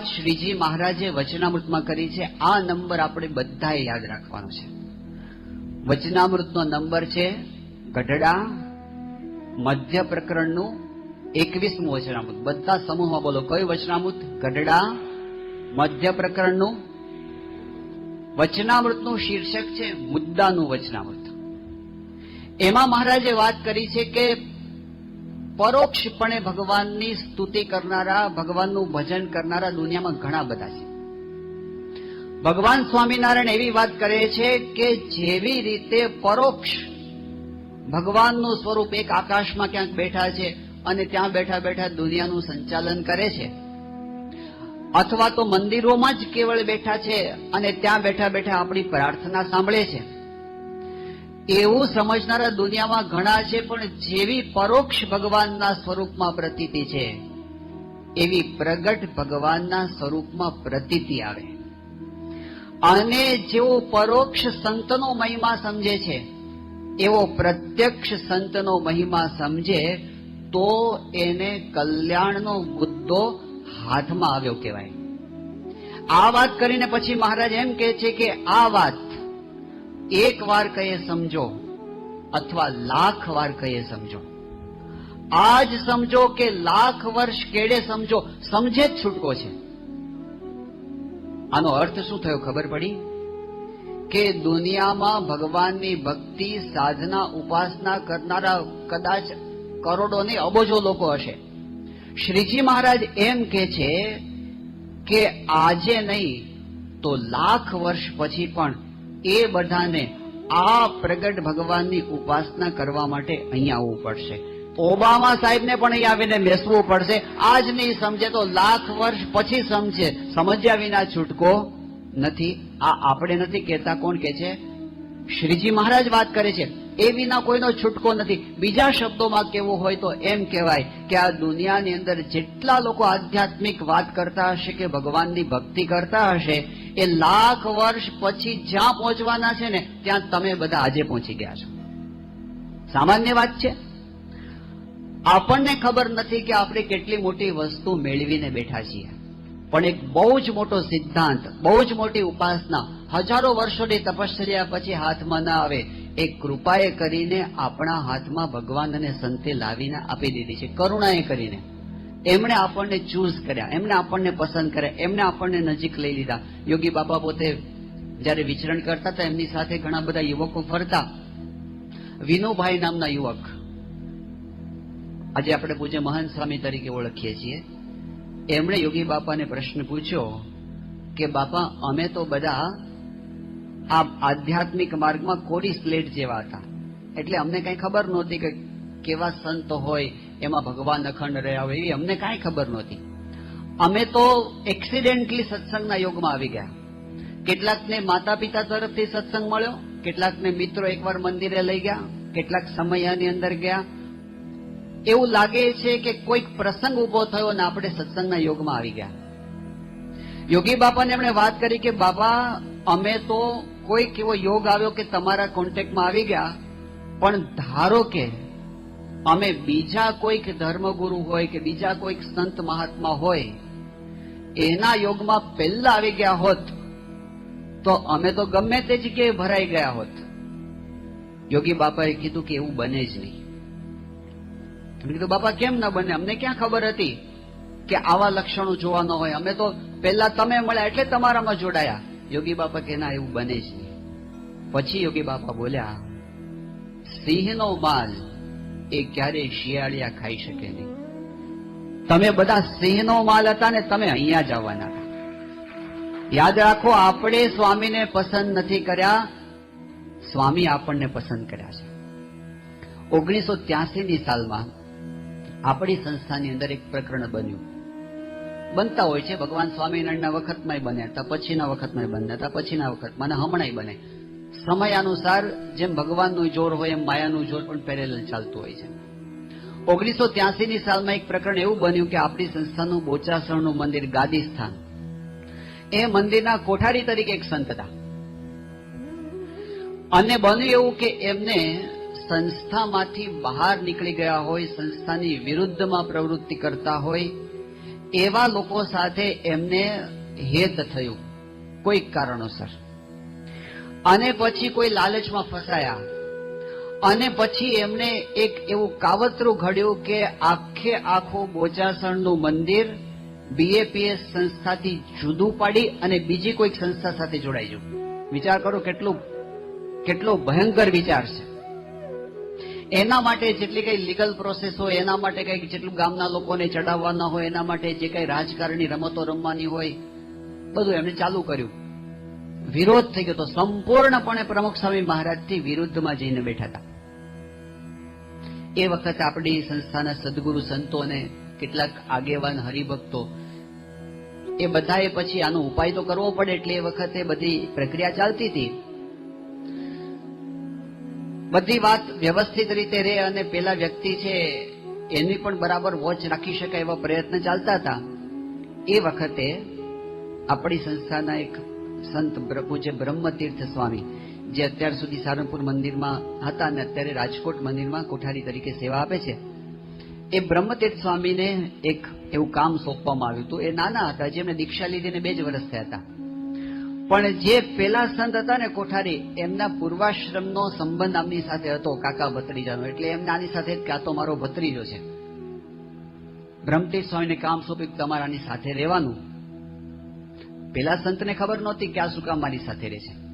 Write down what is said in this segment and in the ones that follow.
શ્રીજી મહારાજે વચનામૃતમાં કરી છે. આ નંબર આપણે બધાએ યાદ રાખવાનો છે. વચનામૃતનો નંબર છે ગઢડા, મધ્ય પ્રકરણનું એકવીસમું વચનામૃત. બધા સમૂહમાં બોલો, કયું વચનામૃત? ગઢડા, મધ્ય પ્રકરણનું? વચનામૃતનું શીર્ષક છે મુદ્દાનું વચનામૃત. એમાં મહારાજે વાત કરી છે કે પરોક્ષપણે ભગવાનની સ્તુતિ કરનારા, ભગવાનનું ભજન કરનારા દુનિયામાં ઘણા બધા છે. ભગવાન સ્વામિનારાયણ એવી વાત કરે છે કે જેવી રીતે પરોક્ષ ભગવાનનું સ્વરૂપ એક આકાશમાં ક્યાંક બેઠા છે અને ત્યાં બેઠા બેઠા દુનિયાનું સંચાલન કરે છે. અથવા તો મંદિરોમાં જ કેવળ બેઠા છે અને ત્યાં બેઠા બેઠા આપણી પ્રાર્થના સાંભળે છે. એવું સમજનારા દુનિયામાં ઘણા છે, પણ જેવી પરોક્ષ ભગવાનના સ્વરૂપમાં પ્રતીતિ છે, એવી પ્રગટ ભગવાનના સ્વરૂપમાં પ્રતીતિ આવે. અને જેવો પરોક્ષ સંતનો મહિમા સમજે છે, એવો પ્રત્યક્ષ સંતનો મહિમા સમજે, તો એને કલ્યાણનો મુદ્દો હાથમાં આવ્યો કહેવાય. આ વાત કરીને પછી મહારાજ એમ કહે છે કે આ વાત એક વાર કહીએ સમજો અથવા લાખ વાર કહીએ સમજો. આજ સમજો કે લાખ વર્ષ કેડે સમજો, સમજે જ છૂટકો છે. આનો અર્થ શું થયો ખબર પડી? કે દુનિયામાં ભગવાનની ભક્તિ, સાધના, ઉપાસના કરનારા કદાચ કરોડો ને અબોજો લોકો હશે. શ્રીજી મહારાજ એમ કે છે કે આજે નહીં તો લાખ વર્ષ પછી પણ એ બધાને આ પ્રગટ ભગવાનની ઉપાસના કરવા માટે અહીંયા આવવું પડશે. ઓબામા સાહેબને પણ અહીં આવીને બેસવું પડશે. આજ નહીં સમજે તો લાખ વર્ષ પછી સમજે. સમજ્યા વિના છૂટકો નથી. આ આપણે નથી કહેતા કોણ કે છે? શ્રીજી મહારાજ વાત કરે છે. એ વિના કોઈનો છૂટકો નથી. બીજા શબ્દોમાં કેવું હોય તો એમ કહેવાય કે આ દુનિયાની અંદર જેટલા લોકો આધ્યાત્મિક વાત કરતા હશે કે ભગવાનની ભક્તિ કરતા હશે એ લાખ વર્ષ પછી જ્યાં પહોંચવાના છે ને, ત્યાં તમે બધા આજે પહોંચી ગયા છો. સામાન્ય વાત છે? આપણને ખબર નથી કે આપણે કેટલી મોટી વસ્તુ મેળવીને બેઠા છીએ. પણ એક બહુ જ મોટો સિદ્ધાંત, બહુ જ મોટી ઉપાસના, હજારો વર્ષોની તપશ્ચર્યા પછી હાથમાં ના આવે, એ કૃપાએ કરીને આપણા હાથમાં ભગવાન અને સંતે લાવીને આપી દીધી છે, કરુણાએ કરીને. એમણે આપણને ચૂઝ કર્યા એમણે આપણને પસંદ કર્યા એમણે આપણને નજીક લઈ લીધા. યોગી બાપા પોતે જ્યારે વિચરણ કરતા હતા, એમની સાથે ઘણા બધા યુવકો ફરતા. વિનુભાઈ નામના યુવક. આજે આપણે પૂજ્ય મહાન સ્વામી તરીકે ઓળખીએ છીએ. એમણે યોગી બાપાને પ્રશ્ન પૂછ્યો કે, બાપા, અમે તો બધા આ આધ્યાત્મિક માર્ગમાં કોરી સ્લેટ જેવા હતા. એટલે અમને કઈ ખબર નહોતી કે કેવા સંત હોય એમાં ભગવાન અખંડ રહ્યા હોય એવી અમને કાંઈ ખબર નહોતી. અમે તો એક્સિડેન્ટલી સત્સંગના યોગમાં આવી ગયા. કેટલાકને માતા પિતા તરફથી સત્સંગ મળ્યો, કેટલાકને મિત્રો એકવાર મંદિરે લઈ ગયા, કેટલાક સમયની અંદર ગયા. એવું લાગે છે કે કોઈક પ્રસંગ ઊભો થયો ને આપણે સત્સંગના યોગમાં આવી ગયા. યોગી બાપાને એમણે વાત કરી કે બાબા અમે તો કોઈક એવો યોગ આવ્યો કે તમારા કોન્ટેક્ટમાં આવી ગયા, પણ ધારો કે અમે બીજા કોઈક ધર્મગુરુ હોય કે બીજા કોઈક સંત મહાત્મા હોય, એના યોગમાં પહેલા આવી ગયા હોત, તો અમે તો ગમે તે જગ્યાએ ભરાઈ ગયા હોત. યોગી બાપાએ કીધું કે એવું બને જ નહીં. કીધું, બાપા, કેમ ના બને? અમને ક્યાં ખબર હતી કે આવા લક્ષણો જોવા ન હોય? અમે તો પહેલા તમે મળ્યા એટલે તમારામાં જોડાયા. યોગી બાપા કે, ના, એવું બને જ નહીં. પછી યોગી બાપા બોલ્યા, સિંહનો માલ એ ક્યારેય શિયાળિયા ખાઈ શકે નહીં. તમે બધા સિંહનો માલ હતા ને તમે અહીંયા જ હતા. યાદ રાખો, આપણે સ્વામીને પસંદ નથી કર્યા. સ્વામી આપણને પસંદ કર્યા છે. ઓગણીસો ત્યાસી ની સાલમાં આપણી સંસ્થાની અંદર એક પ્રકરણ બન્યું. બનતા હોય છે, ભગવાન સ્વામિનારાયણના વખતમાં બન્યા હતા, પછીના વખતમાં બન્યા હતા, પછીના વખતમાં અને હમણાંય બને. સમય અનુસાર જેમ ભગવાનનું જોર હોય એમ માયાનું જોર પણ પેરેલ ચાલતું હોય છે. ઓગણીસો ત્યાસી ની સાલમાં એક પ્રકરણ એવું બન્યું કે આપણી સંસ્થાનું બોચાસણનું મંદિર ગાદી સ્થાન. એ મંદિરના કોઠારી તરીકે એક સંત હતા. અને બન્યું એવું કે એમને સંસ્થામાંથી બહાર નીકળી ગયા હોય, સંસ્થાની વિરુદ્ધમાં પ્રવૃત્તિ કરતા હોય, એવા લોકો સાથે એમને હેત થયું. કોઈક કારણોસર. અને પછી કોઈ લાલચમાં ફસાયા. અને પછી એમને એક એવું કાવતરું ઘડ્યું કે આખે આખું બોચાસણનું મંદિર બીએપીએસ સંસ્થાથી જુદું પાડી અને બીજી કોઈક સંસ્થા સાથે જોડાઈ જવું વિચાર કરો કેટલું, કેટલો ભયંકર વિચાર છે. એના માટે જેટલી કઈ લીગલ પ્રોસેસ હોય, એના માટે કઈ જેટલું ગામના લોકોને ચડાવવાના હોય, એના માટે જે કઈ રાજકારણી રમતો રમવાની હોય, બધું એમને ચાલુ કર્યું. વિરોધ થઈ ગયો તો સંપૂર્ણપણે પ્રમુખ સ્વામી મહારાજથી વિરુદ્ધમાં જઈને બેઠા હતા. એ વખતે આપણી સંસ્થાના સદગુરુ સંતો અને કેટલાક આગેવાન હરિભક્તો એ બધાએ પછી આનો ઉપાય તો કરવો પડે એટલે એ વખતે બધી પ્રક્રિયા ચાલતી હતી. બધી વાત વ્યવસ્થિત રીતે રહે અને પેલા વ્યક્તિ છે એની પણ બરાબર વોચ રાખી શકાય એવા પ્રયત્ન ચાલતા હતા. એ વખતે આપણી સંસ્થાના એક સંત પૂજ્ય બ્રહ્મતીર્થ સ્વામી, જે અત્યાર સુધી સારંગપુર મંદિરમાં હતા અને અત્યારે રાજકોટ મંદિરમાં કોઠારી તરીકે સેવા આપે છે. એ બ્રહ્મતીર્થ સ્વામીને એક એવું કામ સોંપવામાં આવ્યું હતું. એ નાના હતા, જેમને દીક્ષા લીધીને બે જ વર્ષ થયા હતા. પણ જે પેલા સંત હતા ને કોઠારી, એમના પૂર્વાશ્રમનો સંબંધ આમની સાથે હતો, કાકા ભત્રીજાનો. એટલે એમને આની સાથે કે તો મારો ભત્રીજો છે. બ્રહ્મતીર્થ સ્વામીને કામ સોંપ્યું તમારાની સાથે રહેવાનું. પેલા સંતને ખબર નહોતી કે આ શું કામ મારી સાથે રહે છે.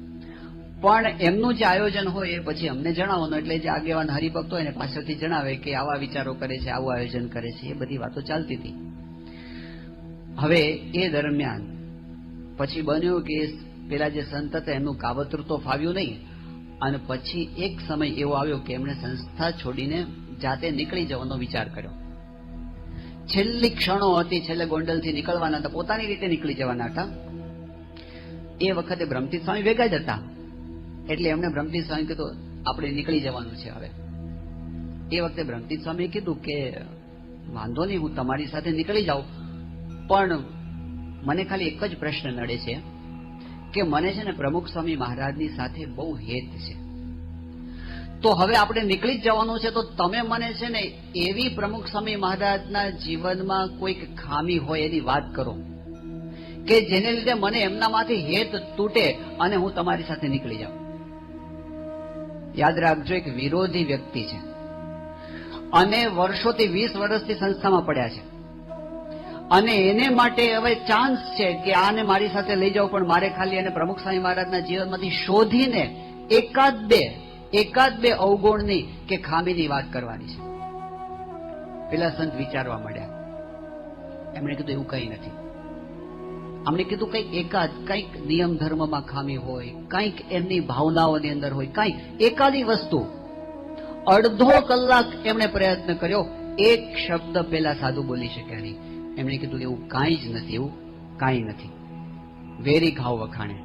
પણ એમનું જે આયોજન હોય એ પછી અમને જણાવવાનું, એટલે જે આગેવાન હરિભક્ત હોય એને પાછળથી જણાવે કે આવા વિચારો કરે છે, આવું આયોજન કરે છે, એ બધી વાતો ચાલતી હતી. હવે એ દરમિયાન પછી બન્યું કે પેલા જે સંત હતા એમનું કાવતરું તો ફાવ્યું નહીં, અને પછી એક સમય એવો આવ્યો કે એમણે સંસ્થા છોડીને જાતે નીકળી જવાનો વિચાર કર્યો. છેલ્લી ક્ષણો હતી, છેલ્લે ગોંડલથી નીકળવાના હતા પોતાની રીતે નીકળી જવાના હતા. એ વખતે બ્રહ્મતીર્થ સ્વામી ભેગા જ હતા. એટલે એમણે બ્રહ્મતીર્થ સ્વામી કીધું, આપણે નીકળી જવાનું છે હવે. એ વખતે બ્રહ્મતીર્થ સ્વામીએ કીધું કે, વાંધો નહીં, હું તમારી સાથે નીકળી જાઉં. પણ મને ખાલી એક જ પ્રશ્ન નડે છે કે મને છે ને પ્રમુખ સ્વામી મહારાજની સાથે બહુ હેત છે. તો હવે આપણે નીકળી જ જવાનું છે. તો તમે મને છે ને એવી પ્રમુખ સ્વામી મહારાજના જીવનમાં કોઈક ખામી હોય એની વાત કરો. કે જેને લીધે મને એમનામાંથી હેત તૂટે અને હું તમારી સાથે નીકળી જાઉં. યાદ રાખજો, એક વિરોધી વ્યક્તિ છે. અને વર્ષોથી, વીસ વર્ષથી સંસ્થામાં પડ્યા છે. અને એને માટે હવે ચાન્સ છે કે આને મારી સાથે લઈ જાઉં પણ મારે ખાલી એને પ્રમુખ સ્વામી મહારાજના જીવનમાંથી શોધીને એકાદ બે એકાદ બે અવગુણની કે ખામીની વાત કરવાની છે. પેલા સંત વિચારવા માંડ્યા. એમણે કીધું, એવું કંઈ નથી. અમને કીધું, કંઈક એકાદ, કંઈક નિયમ ધર્મમાં ખામી હોય, કંઈક એમની ભાવનાઓની અંદર હોય, કંઈક એકાદી વસ્તુ. અડધો કલાક એમણે પ્રયત્ન કર્યો. એક શબ્દ પેલા સાધુ બોલી શક્યા નહીં. એમણે કીધું, એવું કાંઈ જ નથી, એવું કાંઈ નથી. વેરી ઘાવ વખાણે.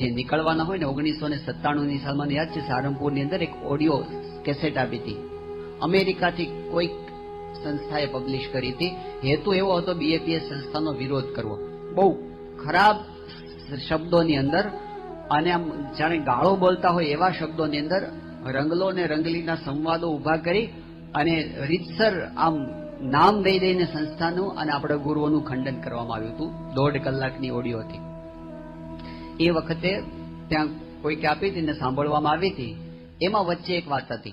જે નીકળવાના હોય ને ઓગણીસો ને સત્તાણું ની સાલમાં યાદ છે, સારંગપુરની અંદર એક ઓડિયો કેસેટ આપી હતી. અમેરિકાથી કોઈક સંસ્થાએ પબ્લિશ કરી હતી. હેતુ એવો હતો બીએપીએસ સંસ્થાનો વિરોધ કરવો. બહુ ખરાબ શબ્દોની અંદર અને આમ જાણે ગાળો બોલતા હોય એવા શબ્દોની અંદર રંગલો ને રંગલીના સંવાદો ઊભા કરી અને રીતસર આમ નામ દઈ દઈને સંસ્થાનું અને આપણા ગુરુઓનું ખંડન કરવામાં આવ્યું હતું. દોઢ કલાકની ઓડિયો હતી. એ વખતે ત્યાં કોઈકે આપી હતી ને સાંભળવામાં આવી હતી, એમાં વચ્ચે એક વાત હતી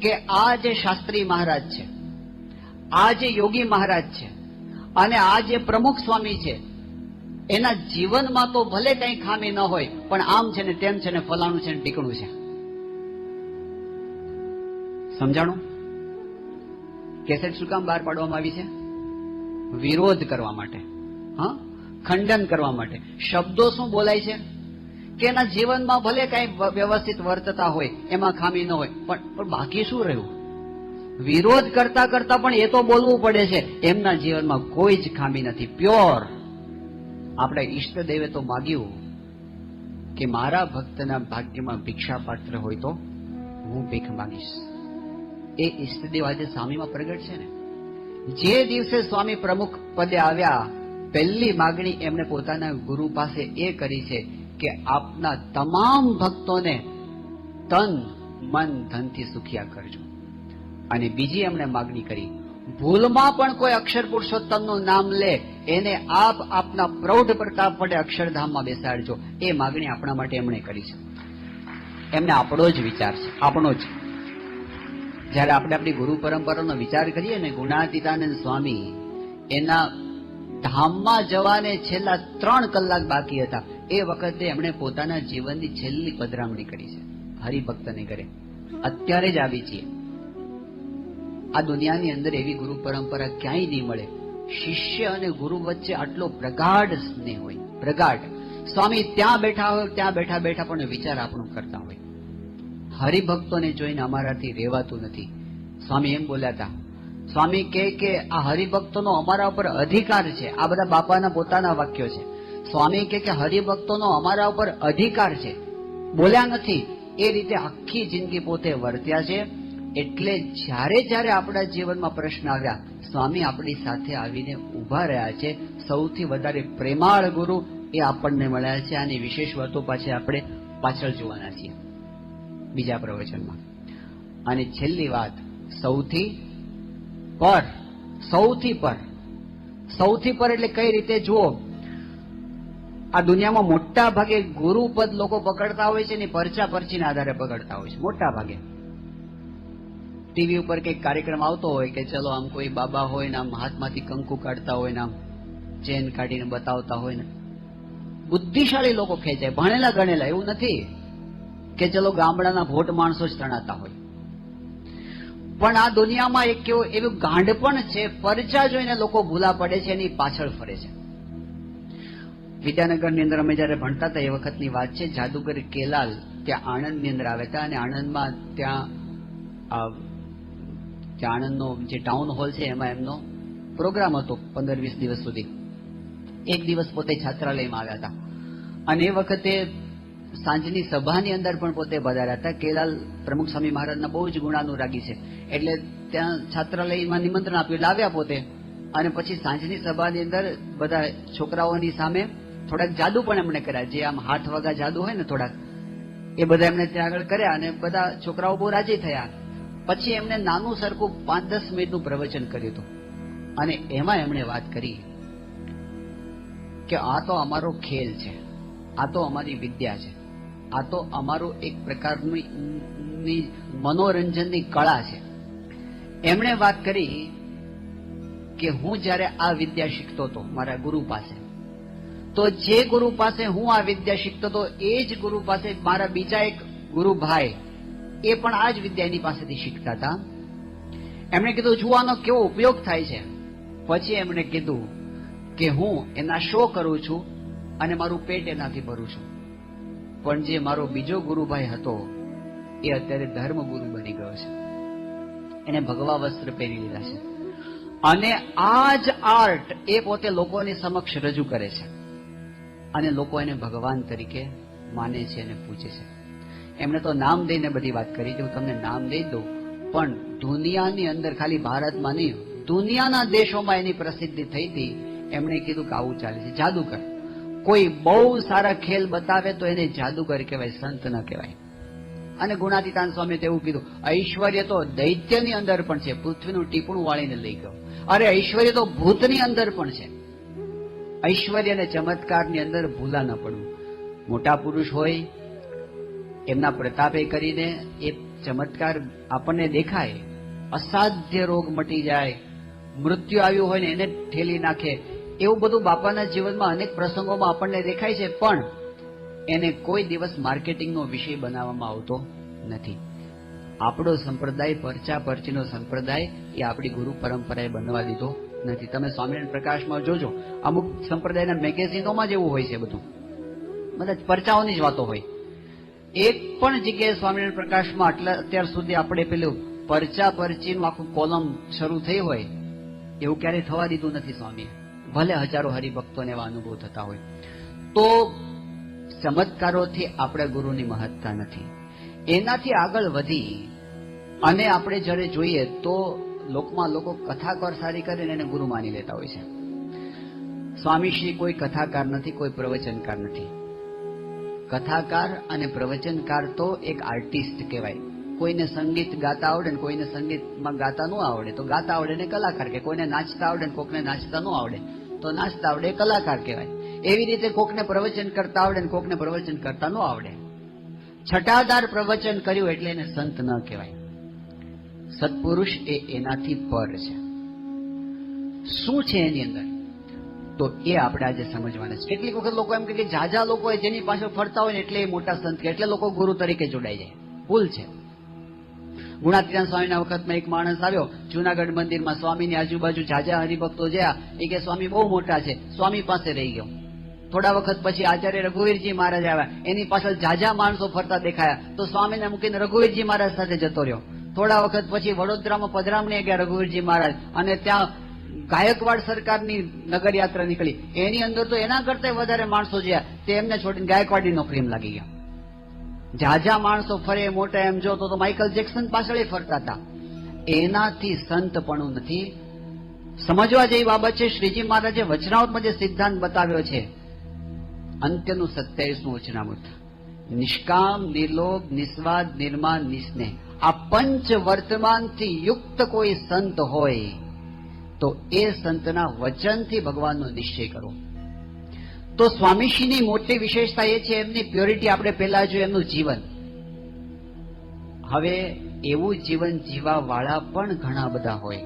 કે આ જે શાસ્ત્રી મહારાજ છે, આ જે યોગી મહારાજ છે, અને આ જે પ્રમુખ સ્વામી છે, એના જીવનમાં તો ભલે કઈ ખામી ન હોય, પણ આમ છે ને તેમ છે ને ફલાણું છે ને ટીકણું છે. સમજાણું? કેસેટ શું કામ બહાર પાડવામાં આવી છે? વિરોધ કરવા માટે. હા? ખંડન કરવા માટે. શબ્દો શું બોલાય છે? કે એના જીવનમાં ભલે કઈ વ્યવસ્થિત વર્તતા હોય, એમાં ખામી ન હોય, પણ બાકી શું રહ્યું? વિરોધ કરતા કરતા પણ એ તો બોલવું પડે છે. એમના જીવનમાં કોઈ જ ખામી નથી. પ્યોર. આપણે ઈષ્ટદેવે તો માગ્યું કે મારા ભક્તના ભાગ્યમાં ભિક્ષા પાત્ર હોય તો હું ભીખ માંગીશ. એ ઈષ્ટદેવ આજે સ્વામીમાં પ્રગટ છે ને. જે દિવસે સ્વામી પ્રમુખ પદે આવ્યા પહેલી માગણી એમણે પોતાના ગુરુ પાસે એ કરી છે કે આપના તમામ ભક્તોને તન, મન, ધનથી સુખિયા કરજો. અને બીજી એમણે માગણી કરી, ભૂલમાં પણ કોઈ અક્ષર પુરુષોત્તમનું નામ લે, એને આપ આપના પ્રૌઢ પ્રતાપ વડે અક્ષરધામમાં બેસાડજો. એ માગણી આપણા માટે એમણે કરી છે. એમને આપણો જ વિચાર છે, આપણો જ. જ્યારે આપણે આપણી ગુરુ પરંપરાનો વિચાર કરીએ ને, ગુણાતીતાનંદ સ્વામી, એના ધામમાં જવાને છેલ્લા ત્રણ કલાક બાકી હતા. એ વખતે એમણે પોતાના જીવનની છેલ્લી પધરામણી કરી છે. હરિભક્તને કરે અત્યારે જ આવી છીએ. આ દુનિયાની અંદર એવી ગુરુ પરંપરા ક્યાંય નહીં મળે. શિષ્ય અને ગુરુ વચ્ચે આટલો પ્રગાઢ સ્નેહ હોય. પ્રગાઢ. સ્વામી ત્યાં બેઠા હોય, ત્યાં બેઠા બેઠા પણ વિચાર આપણું કરતા હોય. હરિભક્તોને જોઈને અમારાથી રહેવાતું નથી. સ્વામી એમ બોલ્યા હતા સ્વામી કહે કે આ હરિભક્તોનો અમારા ઉપર અધિકાર છે. આ બધા બાપાના પોતાના વાક્યો છે. સ્વામી કહે કે હરિભક્તોનો અમારા ઉપર અધિકાર છે. બોલ્યા નથી. એ રીતે આખી જિંદગી પોતે વર્ત્યા છે. એટલે જ્યારે જ્યારે આપણા જીવનમાં પ્રશ્ન આવ્યા, સ્વામી આપણી સાથે આવીને ઊભા રહ્યા છે. સૌથી વધારે પ્રેમાળ ગુરુ એ આપણને મળ્યા છે. આની વિશેષ વાતો પાછી આપણે પાછળ જોવાના છીએ. બીજા પ્રવચનમાં. અને છેલ્લી વાત, સૌથી પર સૌથી પર સૌથી પર એટલે કઈ રીતે જુઓ? આ દુનિયામાં મોટા ભાગે ગુરુપદ લોકો પકડતા હોય છે ને પરચા પરચીના આધારે પકડતા હોય છે, મોટા ભાગે. ટીવી ઉપર કંઈક કાર્યક્રમ આવતો હોય કે ચલો આમ કોઈ બાબા હોય ને આમ હાથમાંથી કંકુ કાઢતા હોય ને આમ ચેન કાઢીને બતાવતા હોય ને. બુદ્ધિશાળી લોકો ખેંચાય, ભણેલા ગણેલા, એવું નથી કે ચલો ગામડાના ભોટ માણસો જ તણાતા હોય. પણ આ દુનિયામાં એક કેવું એવું ગાંડ પણ છે પરચા જોઈને લોકો ભૂલા પડે છે, એની પાછળ ફરે છે. વિદ્યાનગરની અંદર અમે જયારે ભણતા હતા, એ વખતની વાત છે, જાદુગર કેલાલ ત્યાં આણંદની અંદર આવ્યા હતા અને આણંદમાં ત્યાં આણંદ આણંદનો જે ટાઉન હોલ છે, એમાં એમનો પ્રોગ્રામ હતો પંદર વીસ દિવસ સુધી. એક દિવસ પોતે છાત્રાલયમાં આવ્યા હતા. અને એ વખતે સાંજની સભાની અંદર પણ પોતે પધાર્યા હતા. કેલાલ પ્રમુખ સ્વામી મહારાજના બહુ જ ગુણાનુરાગી છે. એટલે ત્યાં છાત્રાલયમાં નિમંત્રણ આપ્યું, લાવ્યા પોતે. અને પછી સાંજની સભાની અંદર બધા છોકરાઓની સામે થોડાક જાદુ પણ એમણે કર્યા. જે આમ હાથ વગા જાદુ હોય ને થોડાક, એ બધા એમણે ત્યાં આગળ કર્યા અને બધા છોકરાઓ બહુ રાજી થયા. પછી એમણે નાનું સરખું પાંચ દસ મિનિટનું પ્રવચન કર્યું હતું. અને એમાં એમણે વાત કરી કે આ તો અમારો ખેલ છે. આ તો અમારી વિદ્યા છે. આ તો અમારું એક પ્રકારની મનોરંજનની કળા છે. એમણે વાત કરી કે હું જ્યારે આ વિદ્યા શીખતો હતો મારા ગુરુ પાસે, તો જે ગુરુ પાસે હું આ વિદ્યા શીખતો હતો, એ જ ગુરુ પાસે મારા બીજા એક ગુરુ ભાઈ એ પણ આ જ વિદ્યાની પાસેથી શીખતા હતા. એમણે કીધું જોવાનો કેવો ઉપયોગ થાય છે. પછી એમણે કીધું કે, હું એના શો કરું છું અને મારું પેટ એનાથી ભરું છું. પણ જે મારો બીજો ગુરુભાઈ હતો, એ અત્યારે ધર્મગુરુ બની ગયો છે. એને ભગવા વસ્ત્ર પહેરી લીધા છે. અને આ જ આર્ટ એ પોતે લોકોની સમક્ષ રજૂ કરે છે. અને લોકો એને ભગવાન તરીકે માને છે અને પૂજે છે. એમણે તો નામ દઈને બધી વાત કરી કે હું તમને નામ દઈ દઉં. પણ દુનિયાની અંદર ખાલી ભારતમાં નહીં, દુનિયાના દેશોમાં એની પ્રસિદ્ધિ થઈ હતી. એમણે કીધું કે આવું ચાલે છે. જાદુગર કોઈ બહુ સારા ખેલ બતાવે તો એને જાદુગર કહેવાય, સંત ન કહેવાય. અને ગુણાતીતાન સ્વામી તેવું કીધું, ઐશ્વર્ય તો દૈત્યની અંદર પણ છે, પૃથ્વીનું ટીપણું વાળીને લઈ ગયો. અરે, ઐશ્વર્ય તો ભૂતની અંદર પણ છે. ઐશ્વર્ય અને ચમત્કારની અંદર ભૂલા ન પડવું. મોટા પુરુષ હોય, એમના પ્રતાપે કરીને એ ચમત્કાર આપણને દેખાય. અસાધ્ય રોગ મટી જાય. મૃત્યુ આવ્યું હોય ને એને ઠેલી નાખે. એવું બધું બાપાના જીવનમાં અનેક પ્રસંગોમાં આપણને દેખાય છે, પણ એને કોઈ દિવસ માર્કેટિંગનો વિષય બનાવવામાં આવતો નથી. આપણો સંપ્રદાય પરચા પરચીનો સંપ્રદાય એ આપણી ગુરુ પરંપરાએ બનવા દીધો નથી. તમે સ્વામિનારાયણ પ્રકાશમાં જોજો, અમુક સંપ્રદાયના મેગેઝિનોમાં જ એવું હોય છે બધું. બધા પરચાઓની જ વાતો હોય. એક પણ જગ્યાએ સ્વામિનારાયણ પ્રકાશમાં આટલા અત્યાર સુધી આપણે પેલું પરચા પરચીનું આખું કોલમ શરૂ થઈ હોય, એવું ક્યારેય થવા દીધું નથી સ્વામીએ. ભલે હજારો હરિભક્તોને એવા અનુભવ થતા હોય, તો ચમત્કારોથી આપણા ગુરુની મહત્તા નથી. એનાથી આગળ વધી અને આપણે જ્યારે જોઈએ તો લોકમાં લોકો કથાકાર સારી કરીને એને ગુરુ માની લેતા હોય છે. સ્વામીશ્રી કોઈ કથાકાર નથી, કોઈ પ્રવચનકાર નથી. કથાકાર અને પ્રવચનકાર તો એક આર્ટિસ્ટ કહેવાય. કોઈને સંગીત ગાતા આવડે ને કોઈને સંગીતમાં ગાતા ન આવડે. તો ગાતા આવડે ને કલાકાર કે કોઈને નાચતા આવડે ને કોકને નાચતા ન આવડે. તો નાચતા આવડે, કલાકાર કહેવાય. એવી રીતે કોકને પ્રવચન કરતા આવડે ને કોકને પ્રવચન કરતા ન આવડે. છટાદાર પ્રવચન કર્યું એટલે એને સંત ન કહેવાય. સત્પુરુષ એ એનાથી પર છે. શું છે એની અંદર? તો એ આપણે આજે સમજવાના છે. કેટલીક વખત લોકો એમ કે જાજા લોકો જેની પાછળ ફરતા હોય ને એટલે એ મોટા સંત કે, એટલે લોકો ગુરુ તરીકે જોડાઈ જાય. ભૂલ છે. ગુણાતીરામ સ્વામીના વખતમાં એક માણસ આવ્યો, જુનાગઢ મંદિરમાં સ્વામીની આજુબાજુ જાજા હરિભક્તો જયા, એ કે, સ્વામી, બહુ મોટા છે. સ્વામી પાસે રહી ગયો. થોડા વખત પછી આચાર્ય રઘુવીરજી મહારાજ આવ્યા. એની પાછળ જાજા માણસો ફરતા દેખાયા. તો સ્વામીને મૂકીને રઘુવીરજી મહારાજ સાથે જતો રહ્યો. થોડા વખત પછી વડોદરામાં પધરામણી ગયા રઘુવીરજી મહારાજ અને ત્યાં ગાયકવાડ સરકારની નગર યાત્રા નીકળી. એની અંદર તો એના કરતા વધારે માણસો જ્યાં. તે એમને છોડીને ગાયકવાડની નોકરીમાં લાગી ગયા. જાજા માણસો ફરે, મોટા એમ જોતો તો માઇકલ જેક્સન પાછળ ફરતા હતા. એનાથી સંત પણ નથી. સમજવા જેવી બાબત છે, શ્રીજી મહારાજે વચનામૃતમાં જે સિદ્ધાંત બતાવ્યો છે, અંત્યનું સત્યાવીસમું વચનામૃત. નિષ્કામ, નિર્લોભ, નિસ્વાદ, નિર્માણ, નિસ્નેહ. આ પંચ વર્તમાનથી યુક્ત કોઈ સંત હોય, તો એ સંતના વચનથી ભગવાનનો નિશ્ચય કરો. તો સ્વામીશ્રીની મોટી વિશેષતા એ છે, એમની પ્યોરિટી આપણે પહેલા જોયું, એમનું જીવન. હવે એવું જીવન જીવા વાળા પણ ઘણા બધા હોય.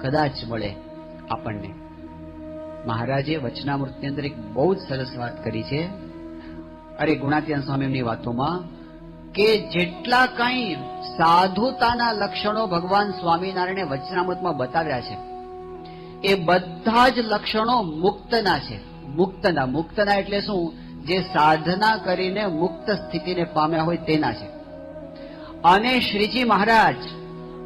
કદાચ મળે આપણને. મહારાજે વચનામૃતની અંદર એક બહુ જ સરસ વાત કરી છે. અરે ગુણાત્યાન સ્વામીની વાતોમાં કે જેટલા કઈ સાધુતાના લક્ષણો ભગવાન સ્વામિનારાયણે વચનામૃતમાં બતાવ્યા છે, એ બધા જ લક્ષણો મુક્તના છે. મુક્તના. મુક્તના એટલે શું? જે સાધના કરીને મુક્ત સ્થિતિને પામ્યા હોય તેના છે. અને શ્રીજી મહારાજ,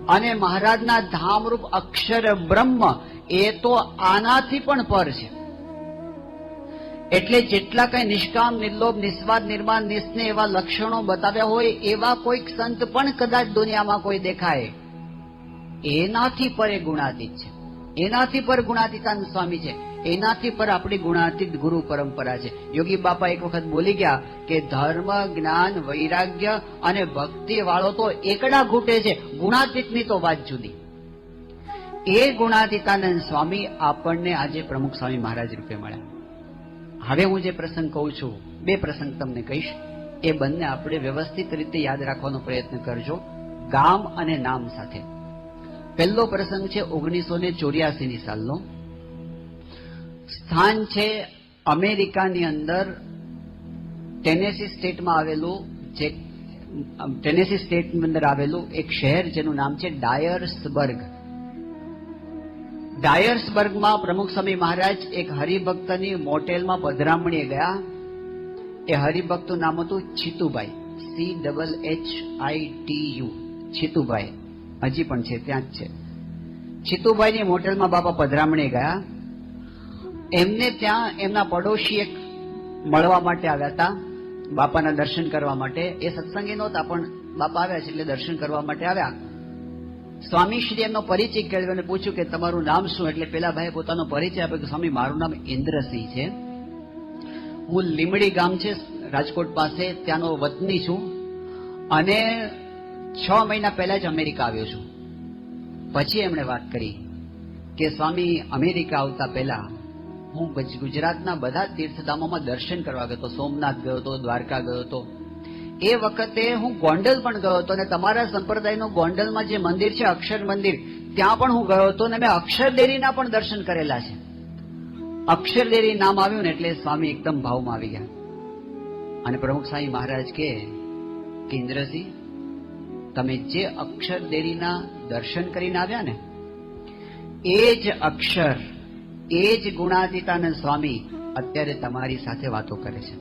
અને મહારાજના ધામરૂપ અક્ષર બ્રહ્મ, એ તો આનાથી પણ પર છે. એટલે જેટલા કઈ નિષ્કામ, નિર્લોભ નિસ્વાદ નિર્માણ નિસ્ને એવા લક્ષણો બતાવ્યા હોય, એવા કોઈક સંત પણ કદાચ દુનિયામાં કોઈ દેખાય. એનાથી પર એ ગુણાતીત છે. એનાથી પર ગુણાતીતાન સ્વામી છે. એનાથી પર આપણી ગુણાતીત ગુરુ પરંપરા છે. યોગી બાપા એક વખત બોલી ગયા કે ધર્મ, જ્ઞાન, વૈરાગ્ય અને ભક્તિ વાળો તો એકડા ઘૂંટે છે. ગુણાતીતની તો વાત જુદી. એ ગુણાતીતાનંદ સ્વામી આપણને આજે પ્રમુખ સ્વામી મહારાજ રૂપે મળ્યા. હવે હું જે પ્રસંગ કહું છું, બે પ્રસંગ તમને કહીશ. એ બંને આપણે વ્યવસ્થિત રીતે યાદ રાખવાનો પ્રયત્ન કરજો. ગામ અને નામ સાથે. પહેલો પ્રસંગ છે ઓગણીસો ને ચોર્યાસી ની સાલનો. સ્થાન છે અમેરિકાની અંદર ટેનેસી સ્ટેટમાં આવેલું જે ટેનેસી સ્ટેટની અંદર આવેલું એક શહેર જેનું નામ છે ડાયર્સબર્ગ. ડાયર્સબર્ગમાં પ્રમુખ સ્વામી મહારાજ એક હરિભક્તની મોટેલમાં પધરામણીએ ગયા. એ હરિભક્તનું નામ હતું Chhitubhai. C double H I T U Chhitubhai. હજી પણ છે, ત્યાં જ છે. છીતુભાઈની મોટેલમાં બાપા પધરામણી ગયા. એમને ત્યાં એમના પડોશી એક મળવા માટે આવ્યા હતા, બાપાના દર્શન કરવા માટે. એ સત્સંગી નહોતા, પણ બાપા આવ્યા છે એટલે દર્શન કરવા માટે આવ્યા. સ્વામી શ્રી એમનો પરિચય કેળવ્યો અને પૂછ્યું કે તમારું નામ શું? એટલે પેલા ભાઈ પોતાનો પરિચય આપ્યો કે, સ્વામી, મારું નામ ઇન્દ્રસિંહ છે. હું લીમડી ગામ છે, રાજકોટ પાસે, ત્યાંનો વતની છું. અને છ મહિના પહેલા જ અમેરિકા આવ્યો છું. પછી એમણે વાત કરી કે સ્વામી, અમેરિકા આવતા પહેલા હું ગુજ- ગુજરાતના બધા તીર્થધામોમાં દર્શન કરવા ગયો હતો. સોમનાથ ગયો હતો, દ્વારકા ગયો હતો. એ વખતે હું ગોંડલ પણ ગયો હતો અને તમારા સંપ્રદાયનું ગોંડલમાં જે મંદિર છે, અક્ષર મંદિર, ત્યાં પણ હું ગયો હતો અને મેં અક્ષરદેરીના પણ દર્શન કરેલા છે. અક્ષરદેરી નામ આવ્યું ને એટલે સ્વામી એકદમ ભાવમાં આવી ગયા. અને પ્રમુખ સ્વામી મહારાજ કે ઇન્દ્રસિંહ તમે જે અક્ષર દેરીના દર્શન કરીને આવ્યા ને, એ જ અક્ષર, એ જ ગુણાતીતાનંદ સ્વામી અત્યારે તમારી સાથે વાતો કરે છે.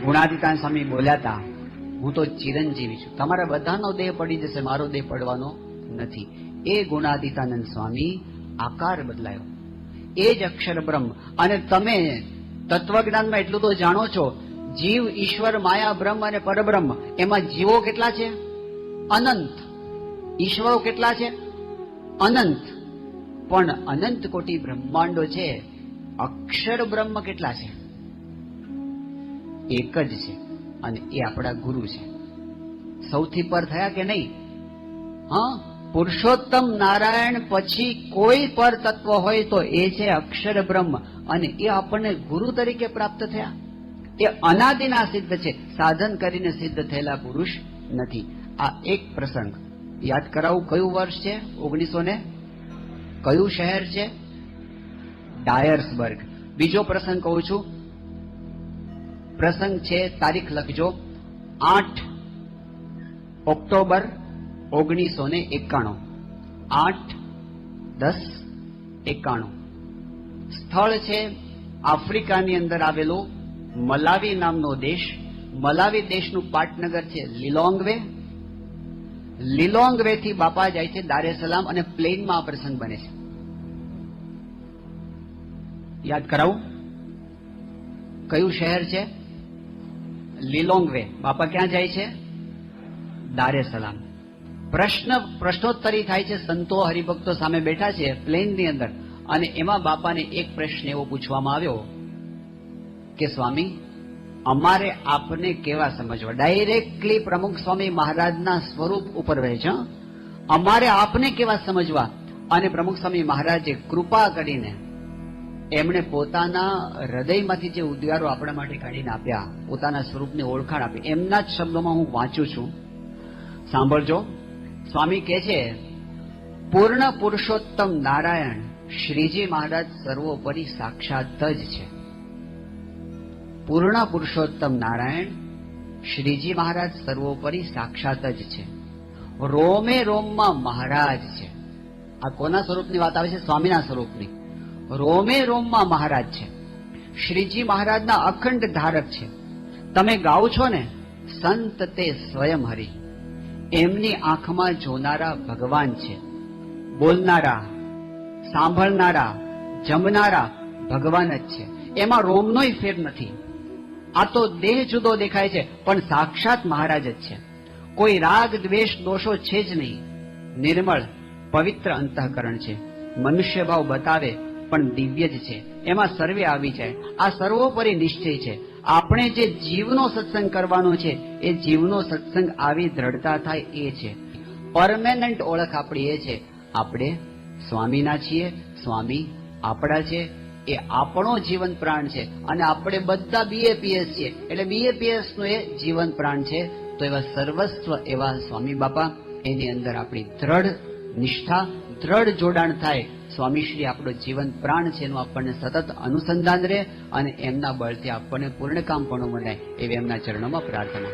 ગુણાતીતાનંદ સ્વામી બોલ્યા હતા, હું તો ચિરંજીવી છું. તમારા બધાનો દેહ પડી જશે, મારો દેહ પડવાનો નથી. એ ગુણાતીતાનંદ સ્વામી આકાર બદલાયો. એ જ અક્ષર બ્રહ્મ. અને તમે તત્વજ્ઞાનમાં એટલું તો જાણો છો જીવ, ઈશ્વર, માયા, બ્રહ્મ અને પરબ્રહ્મ, એમાં જીવો કેટલા છે? અનંત. ઈશ્વરો કેટલા છે? અનંત. પણ અનંત કોટી બ્રહ્માંડો છે, અક્ષર બ્રહ્મ કેટલા છે? એક જ છે, અને એ આપણા ગુરુ છે. સૌથી પર થયા કે નહીં? હા, પુરુષોત્તમ નારાયણ પછી કોઈ પર તત્વ હોય તો એ છે અક્ષર બ્રહ્મ, અને એ આપણને ગુરુ તરીકે પ્રાપ્ત થયા. એ અનાદિના સિદ્ધ છે. સાધન કરીને સિદ્ધ થયેલા પુરુષ નથી. આ એક પ્રસંગ. યાદ કરાવું કયું વર્ષ છે? ઓગણીસો ને કયું શહેર છે? ડાયર્સબર્ગ. બીજો પ્રસંગ કહું છું. પ્રસંગ છે તારીખ લખજો. આઠ ઓક્ટોબર ઓગણીસો ને એકાણું. આઠ દસ એકાણું. સ્થળ છે આફ્રિકાની અંદર આવેલો મલાવી નામનો દેશ, મલાવી દેશનું પાટનગર છે લિલોંગવે. લિલોંગવે થી બાપા જાય છે દારે સલામ અને પ્લેનમાં આ પ્રસંગ બને છે. યાદ કરાવું? કયું શહેર છે? લીલોંગવે. બાપા ક્યાં જાય છે? દારે સલામ. પ્રશ્ન, પ્રશ્નોત્તરી થાય છે સંતો હરિભક્તો સામે બેઠા છે પ્લેનની અંદર અને એમાં બાપાને એક પ્રશ્ન એવો પૂછવામાં આવ્યો. કે સ્વામી, અમારે આપને કેવા સમજવા? ડાયરેક્ટલી પ્રમુખ સ્વામી મહારાજના સ્વરૂપ ઉપર રહે છે અમારે આપને કેવા સમજવા? અને પ્રમુખ સ્વામી મહારાજે કૃપા કરીને એમણે પોતાના હૃદયમાંથી જે ઉદ્ગારો આપણા માટે કાઢીને આપ્યા, પોતાના સ્વરૂપની ઓળખાણ આપી. એમના જ શબ્દોમાં હું વાંચું છું. સાંભળજો. સ્વામી કહે છે, પૂર્ણ પુરુષોત્તમ નારાયણ શ્રીજી મહારાજ સર્વોપરી સાક્ષાત જ છે. પૂર્ણ પુરુષોત્તમ નારાયણ શ્રીજી મહારાજ સર્વોપરી સાક્ષાત જ છે. રોમે રોમમાં મહારાજ છે. આ કોના સ્વરૂપની વાત આવે છે? સ્વામીના સ્વરૂપની. રોમે રોમમાં મહારાજ છે. શ્રીજી મહારાજના અખંડ ધારક છે. તમે ગાઓ છો ને, સંત તે સ્વયં હરિ. એમની આંખમાં જોનારા ભગવાન છે. બોલનારા, સાંભળનારા, જમનારા ભગવાન જ છે. એમાં રોમનોય ફેર નથી. આ તો દેહ જુદો દેખાય છે, પણ સાક્ષાત મહારાજ જ છે. કોઈ રાગ, દ્વેષ, દોષો છે જ નહીં. નિર્મળ, પવિત્ર અંતઃકરણ છે. મનુષ્ય ભાવ બતાવે, પણ દિવ્ય જ છે. એમાં સર્વે આવી જાય. આ સર્વોપરી નિશ્ચય છે. આપણે જે જીવનો સત્સંગ કરવાનો છે, એ જીવનો સત્સંગ આવી દ્રઢતા થાય એ છે. પરમેનન્ટ ઓળખ આપણી એ છે. આપણે સ્વામીના છીએ, સ્વામી આપણા છે એ આપણો જીવન પ્રાણ છે. અને આપણે બધા બીએપીએસ છીએ. એટલે બીએપીએસનું એ જીવન પ્રાણ છે. તો એવા સર્વસ્વ એવા સ્વામી બાપા, એની અંદર આપણી દ્રઢ નિષ્ઠા, દ્રઢ જોડાણ થાય. સ્વામીશ્રી આપણો જીવન પ્રાણ છે એનું આપણને સતત અનુસંધાન રહે અને એમના બળથી આપણને પૂર્ણ કામ પણ મળે એવી એમના ચરણોમાં પ્રાર્થના.